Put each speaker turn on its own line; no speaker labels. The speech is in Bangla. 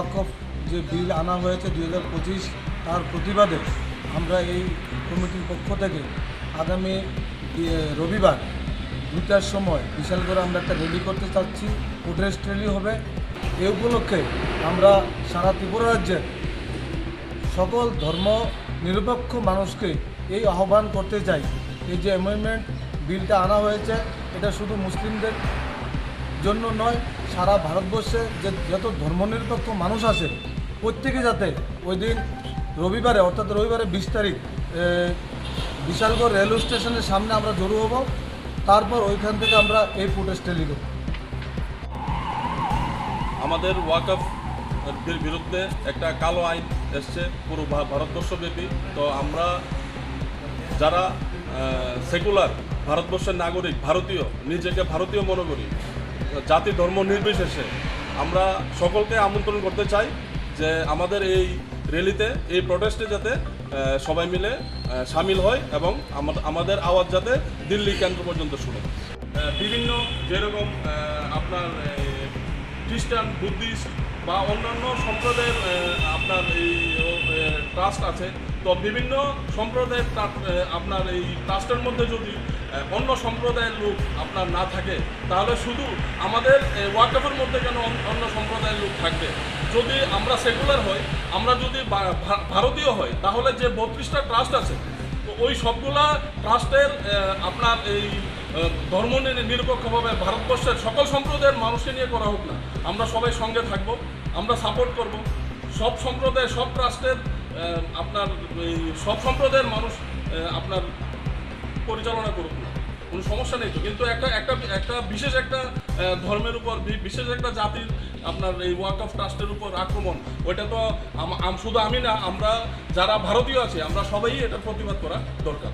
ওয়াকফ যে বিল আনা হয়েছে দুই হাজার পঁচিশ, তার প্রতিবাদে আমরা এই কমিটির পক্ষ থেকে আগামী রবিবার দুটার সময় বিশাল করে আমরা একটা র্যালি করতে চাচ্ছি। প্রোটেস্ট র্যালি হবে। এ উপলক্ষে আমরা সারা ত্রিপুরা রাজ্যের সকল ধর্ম নিরপেক্ষ মানুষকে এই আহ্বান করতে চাই। এই যে অ্যামেন্ডমেন্ট বিলটা আনা হয়েছে, এটা শুধু মুসলিমদের জন্য নয়, সারা ভারতবর্ষে যে যত ধর্মনিরপেক্ষ মানুষ আছে, প্রত্যেকে যাতে ওই দিন রবিবারে, অর্থাৎ রবিবারে বিশ তারিখ বিশালগড় রেলওয়ে স্টেশনের সামনে আমরা জড়ো হব। তারপর ওইখান থেকে আমরা এই র্যালি করব
আমাদের ওয়াকফ বিরুদ্ধে একটা কালো আইন এসছে পুরো ভারতবর্ষব্যাপী। তো আমরা যারা সেকুলার, ভারতবর্ষের নাগরিক, ভারতীয়, নিজেকে ভারতীয় মনে করি জাতি ধর্ম নির্বিশেষে আমরা সকলকে আমন্ত্রণ করতে চাই যে আমাদের এই র্যালিতে, এই প্রোটেস্টে যাতে সবাই মিলে সামিল হয় এবং আমাদের আওয়াজ যাতে দিল্লি কেন্দ্র পর্যন্ত শুনে। বিভিন্ন যেরকম আপনার খ্রিস্টান, বুদ্ধিস্ট বা অন্যান্য সম্প্রদায়ের আপনার এই ট্রাস্ট আছে, তো বিভিন্ন সম্প্রদায়ের আপনার এই ট্রাস্টের মধ্যে যদি অন্য সম্প্রদায়ের লোক আপনার না থাকে, তাহলে শুধু আমাদের ওয়াকফের মধ্যে কেন অন্য সম্প্রদায়ের লোক থাকবে? যদি আমরা সেকুলার হই, আমরা যদি ভারতীয় হই, তাহলে যে বত্রিশটা ট্রাস্ট আছে তো ওই সবগুলা ট্রাস্টের আপনার এই ধর্ম নিরপেক্ষভাবে ভারতবর্ষের সকল সম্প্রদায়ের মানুষকে নিয়ে করা হোক না, আমরা সবাই সঙ্গে থাকব, আমরা সাপোর্ট করব। সব সম্প্রদায়, সব ট্রাস্টের আপনার সব সম্প্রদায়ের মানুষ আপনার পরিচালনা করুক না, কোনো সমস্যা নেই তো। কিন্তু একটা একটা একটা বিশেষ একটা ধর্মের উপর বিশেষ একটা জাতির আপনার এই ওয়ার্ক অফ ট্রাস্টের উপর আক্রমণ, ওইটা তো শুধু আমি না, আমরা যারা ভারতীয় আছি, আমরা সবাই এটা প্রতিবাদ করা দরকার।